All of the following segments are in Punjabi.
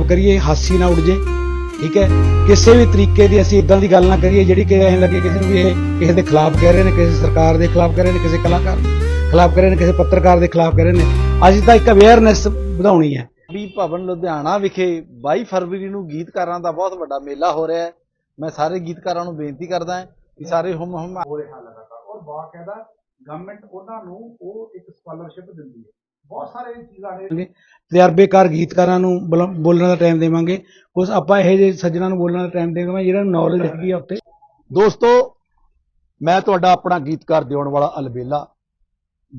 ਕਾਮਯਾਬ ਕਰੀਏ, ਹਾਸੀ ਨਾ ਉੱਡ ਜੇ, ਠੀਕ ਹੈ? ਕਿਸੇ ਵੀ ਤਰੀਕੇ ਦੀ ਅਸੀਂ ਇਦਾਂ ਦੀ ਗੱਲ ਨਾ ਕਰੀਏ, ਜਿਹੜੀ ਕਿ ਐਂ ਲੱਗੇ ਕਿਸੇ ਨੂੰ ਵੀ ਇਹ ਕਿਸੇ ਦੇ ਖਿਲਾਫ ਕਹਿ ਰਹੇ ਨੇ, ਕਿਸੇ ਸਰਕਾਰ ਦੇ ਖਿਲਾਫ ਕਹਿ ਰਹੇ ਨੇ, ਕਿਸੇ ਕਲਾਕਾਰ ਖਿਲਾਫ ਕਹਿ ਰਹੇ ਨੇ, ਕਿਸੇ ਪੱਤਰਕਾਰ ਦੇ ਖਿਲਾਫ ਕਹਿ ਰਹੇ ਨੇ। ਅਸੀਂ ਤਾਂ ਇੱਕ ਅਵੇਅਰਨੈਸ ਵਧਾਉਣੀ ਹੈ। ਵੀ ਭਵਨ ਲੁਧਿਆਣਾ ਵਿਖੇ 22 ਫਰਵਰੀ ਨੂੰ ਗੀਤਕਾਰਾਂ ਦਾ ਬਹੁਤ ਵੱਡਾ ਮੇਲਾ ਹੋ ਰਿਹਾ ਹੈ। ਮੈਂ ਸਾਰੇ ਗੀਤਕਾਰਾਂ ਨੂੰ ਬੇਨਤੀ ਕਰਦਾ ਹਾਂ ਕਿ ਸਾਰੇ ਹੁਮ ਹੁਮ ਹੋ ਰਿਹਾ ਲਗਾਤਾਰ ਔਰ ਬਾਕਾਇਦਾ ਗਵਰਨਮੈਂਟ ਉਹਨਾਂ ਨੂੰ ਉਹ ਇੱਕ ਸਕਾਲਰਸ਼ਿਪ ਦਿੰਦੀ ਹੈ। ਬਹੁਤ ਸਾਰੇ ਚੀਜ਼ਾਂ ਨੇ। ਤਜਰਬੇਕਾਰ ਗੀਤਕਾਰਾਂ ਨੂੰ ਬੁਲਾ- ਬੋਲਣ ਦਾ ਟਾਈਮ ਦੇਵਾਂਗੇ। ਕੁਝ ਆਪਾਂ ਇਹੋ ਜਿਹੇ ਸੱਜਣਾ ਨੂੰ ਬੋਲਣ ਦਾ ਟਾਈਮ ਦੇਵਾਂਗੇ ਜਿਹਨਾਂ ਨੂੰ ਨੌਲੇਜ ਹੈਗੀ ਆ ਉੱਤੇ ਦੋਸਤੋ ਮੈਂ ਤੁਹਾਡਾ ਆਪਣਾ ਗੀਤਕਾਰ ਦਿਉਣ ਵਾਲਾ ਅਲਬੇਲਾ।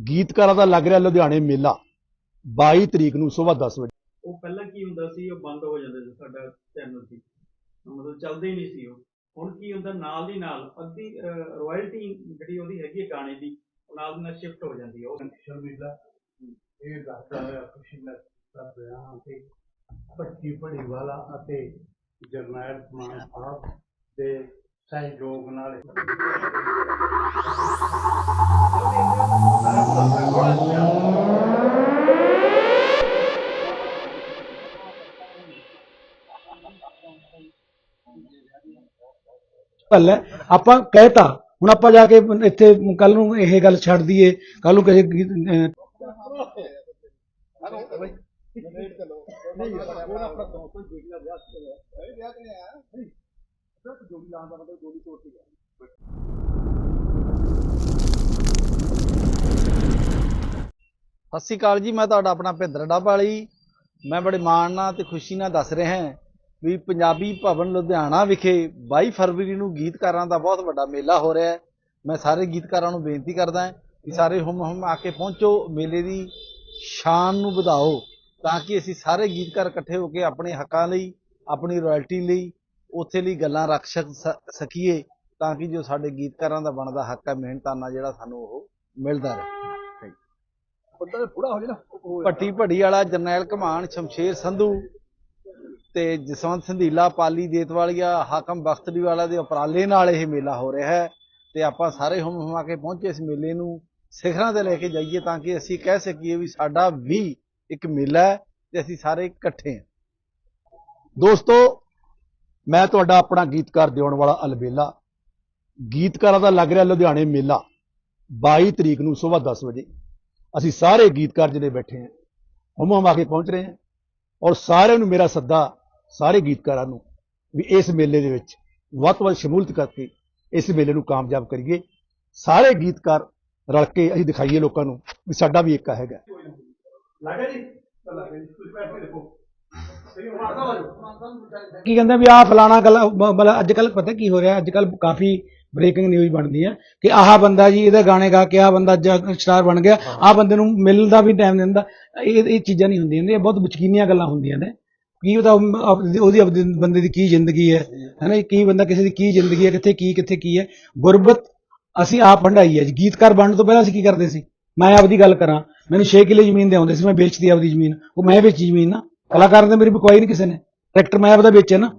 ਗੀਤਕਾਰਾਂ ਦਾ ਲੱਗ ਰਿਹਾ ਲੁਧਿਆਣੇ ਮੇਲਾ 22 ਤਰੀਕ ਨੂੰ ਸਵੇਰ 10 ਵਜੇ। ਉਹ ਪਹਿਲਾਂ ਕੀ ਹੁੰਦਾ ਸੀ ਉਹ ਬੰਦ ਹੋ ਜਾਂਦੇ ਸੀ ਸਾਡਾ ਚੈਨਲ ਸੀ। ਮਤਲਬ ਚੱਲਦੇ ਹੀ ਨਹੀਂ ਸੀ ਉਹ। ਹੁਣ ਕੀ ਹੁੰਦਾ ਨਾਲ ਦੀ ਨਾਲ ਅੱਧੀ ਰਾਇਲਟੀ ਜਿਹੜੀ ਉਹਦੀ ਹੈਗੀ ਹੈ ਗਾਣੇ ਦੀ ਉਹ ਨਾਲ ਦੀ ਨਾਲ ਸ਼ਿਫਟ ਹੋ ਜਾਂਦੀ ਹੈ ਉਹ ਸ਼ਰਮੀਲਾ ਇਹ ਦੱਸਦਾ ਹੋਇਆ ਖੁਸ਼ੀ ਨਾਲ ਕਰ ਹਾਂ ਕਿ ਪੱਟੀ ਪੜੀ ਵਾਲਾ ਅਤੇ ਜਰਨੈਲ ਮਾਨ ਸਾਹਿਬ ਦੇ ਸਹਿਯੋਗ ਨਾਲ ਗੱਲ ਹੈ ਆਪਾਂ ਕਹਿਤਾ, ਹੁਣ ਆਪਾਂ ਜਾ ਕੇ ਇੱਥੇ ਕੱਲ ਨੂੰ ਇਹ ਗੱਲ ਛੱਡ ਦਈਏ ਕੱਲ ਨੂੰ ਕਿਸੇ ਸਤਿ ਸ਼੍ਰੀ ਅਕਾਲ ਜੀ ਮੈਂ ਤੁਹਾਡਾ ਆਪਣਾ ਭਿੰਦਰ ਡੱਬਾਲੀ ਮੈਂ ਬੜੇ ਮਾਣ ਨਾਲ ਤੇ ਖੁਸ਼ੀ ਨਾਲ ਦੱਸ ਰਿਹਾ ਹਾਂ ਵੀ ਪੰਜਾਬੀ ਭਵਨ ਲੁਧਿਆਣਾ ਵਿਖੇ 22 ਫਰਵਰੀ ਨੂੰ ਗੀਤਕਾਰਾਂ ਦਾ ਬਹੁਤ ਵੱਡਾ ਮੇਲਾ ਹੋ ਰਿਹਾ ਹੈ। ਮੈਂ ਸਾਰੇ ਗੀਤਕਾਰਾਂ ਨੂੰ ਬੇਨਤੀ ਕਰਦਾ ਹਾਂ ਕਿ ਸਾਰੇ ਹੁਮ ਹੁਮ ਆ ਕੇ ਪਹੁੰਚੋ। ਮੇਲੇ ਦੀ ਸ਼ਾਨ ਨੂੰ ਵਧਾਓ ਤਾਂ ਕਿ ਅਸੀਂ ਸਾਰੇ ਗੀਤਕਾਰ ਇਕੱਠੇ ਹੋ ਕੇ ਆਪਣੇ ਹੱਕਾਂ ਲਈ ਆਪਣੀ ਰਾਇਲਟੀ ਲਈ ਉੱਥੇ ਲਈ ਗੱਲਾਂ ਰੱਖ ਸਕੀਏ ਤਾਂ ਕਿ ਜੋ ਸਾਡੇ ਗੀਤਕਾਰਾਂ ਦਾ ਬਣਦਾ ਹੱਕ ਹੈ ਮਿਹਨਤਾਨਾ ਜਿਹੜਾ ਸਾਨੂੰ ਉਹ ਮਿਲਦਾ ਰਹੇ। ਭੱਟੀ ਭੜੀ ਵਾਲਾ ਜਰਨੈਲ ਕਮਾਨ ਸ਼ਮਸ਼ੇਰ ਸੰਧੂ ਤੇ ਜਸਵੰਤ ਸੰਧੀਲਾ ਪਾਲੀ ਦੇਤਵਾਲੀਆ ਹਾਕਮ ਬਖਤਰੀ ਵਾਲਾ ਦੇ ਉਪਰਾਲੇ ਨਾਲ ਇਹ ਮੇਲਾ ਹੋ ਰਿਹਾ ਹੈ ਤੇ ਆਪਾਂ ਸਾਰੇ ਹੁਮ ਹੁਮਾ ਕੇ ਪਹੁੰਚੇ ਇਸ ਮੇਲੇ ਨੂੰ। ਸਿਖਰਾਂ ਤੇ ਲੈ ਕੇ ਜਾਈਏ ਤਾਂ ਕਿ ਅਸੀਂ ਕਹਿ ਸਕੀਏ ਵੀ ਸਾਡਾ ਵੀ ਇੱਕ ਮੇਲਾ ਹੈ ਤੇ ਅਸੀਂ ਸਾਰੇ ਇਕੱਠੇ ਹਾਂ। ਦੋਸਤੋ, ਮੈਂ ਤੁਹਾਡਾ ਆਪਣਾ ਗੀਤਕਾਰ ਦਿਉਣ ਵਾਲਾ ਅਲਬੇਲਾ। ਗੀਤਕਾਰਾਂ ਦਾ ਲੱਗ ਰਿਹਾ ਲੁਧਿਆਣੇ ਮੇਲਾ 22 ਤਰੀਕ ਨੂੰ ਸਵੇਰ 10 ਵਜੇ। ਅਸੀਂ ਸਾਰੇ ਗੀਤਕਾਰ ਜਿਹੜੇ ਬੈਠੇ ਹਾਂ, ਹਮ ਹਮ ਆ ਕੇ ਪਹੁੰਚ ਰਹੇ ਹਾਂ ਔਰ ਸਾਰਿਆਂ ਨੂੰ ਮੇਰਾ ਸੱਦਾ, ਸਾਰੇ ਗੀਤਕਾਰਾਂ ਨੂੰ ਵੀ ਇਸ ਮੇਲੇ ਦੇ ਵਿੱਚ ਵੱਧ ਤੋਂ ਵੱਧ ਸ਼ਮੂਲਤ ਕਰਕੇ ਇਸ ਮੇਲੇ ਨੂੰ ਕਾਮਯਾਬ ਕਰੀਏ। ਸਾਰੇ ਗੀਤਕਾਰ ਰਲ ਕੇ ਅਸੀਂ ਦਿਖਾਈਏ ਲੋਕਾਂ ਨੂੰ ਵੀ ਸਾਡਾ ਵੀ ਏਕਾ ਹੈਗਾ। ਲੱਗਾ ਜੀ ਚੱਲ ਜੀ ਤੁਸੀਂ ਬੈਠ ਕੇ ਦੇਖੋ। ਕਹਿੰਦੇ ਵੀ ਆਹ ਫਲਾਣਾ ਗੱਲ ਮਤਲਬ ਅੱਜ ਕੱਲ ਪਤਾ ਕੀ ਹੋ ਰਿਹਾ ਅੱਜ ਕੱਲ ਕਾਫੀ ਬ੍ਰੇਕਿੰਗ ਨਿਊਜ਼ ਬਣਦੀ ਹੈ ਕਿ ਆਹ ਬੰਦਾ ਜੀ ਇਹਦੇ ਗਾਣੇ ਗਾ ਕੇ ਆਹ ਬੰਦਾ ਅੱਜ ਸਟਾਰ ਬਣ ਗਿਆ ਆਹ ਬੰਦੇ ਨੂੰ ਮਿਲਣ ਦਾ ਵੀ ਟਾਈਮ ਦਿੰਦਾ ਇਹ ਇਹ ਚੀਜ਼ਾਂ ਨਹੀਂ ਹੁੰਦੀਆਂ ਇਹ ਬਹੁਤ ਬਚਕੀਨੀਆਂ ਗੱਲਾਂ ਹੁੰਦੀਆਂ ਨੇ। ਕੀ ਉਹਦਾ ਉਹਦੀ ਆਪਦੀ ਬੰਦੇ ਦੀ ਕੀ ਜ਼ਿੰਦਗੀ ਹੈ ਹੈਨਾ ਕੀ ਬੰਦਾ ਕਿਸੇ ਦੀ ਕੀ ਜ਼ਿੰਦਗੀ ਹੈ ਕਿੱਥੇ ਕੀ ਕਿੱਥੇ ਕੀ ਹੈ। ਗੁਰਬਤ ਅਸੀਂ ਆਪ ਹੰਡਾਈ ਹੈ ਜੀ। ਗੀਤਕਾਰ ਬਣਨ ਤੋਂ ਪਹਿਲਾਂ ਅਸੀਂ ਕੀ ਕਰਦੇ ਸੀ? ਮੈਂ ਆਪਦੀ ਗੱਲ ਕਰਾਂ। ਮੈਨੂੰ 6 ਕਿੱਲੇ ਜ਼ਮੀਨ ਦੇ ਆਉਂਦੇ ਸੀ। ਮੈਂ ਵੇਚਦੀ ਆਪਦੀ ਜ਼ਮੀਨ। ਉਹ ਮੈਂ ਵੇਚੀ ਜ਼ਮੀਨ ਨਾ। ਕਲਾਕਾਰ ਨੇ ਮੇਰੀ ਬਕਵਾਈ ਨਹੀਂ ਕਿਸੇ ਨੇ। ਟਰੈਕਟਰ ਮੈਂ ਆਪਦਾ ਵੇਚਿਆ ਨਾ।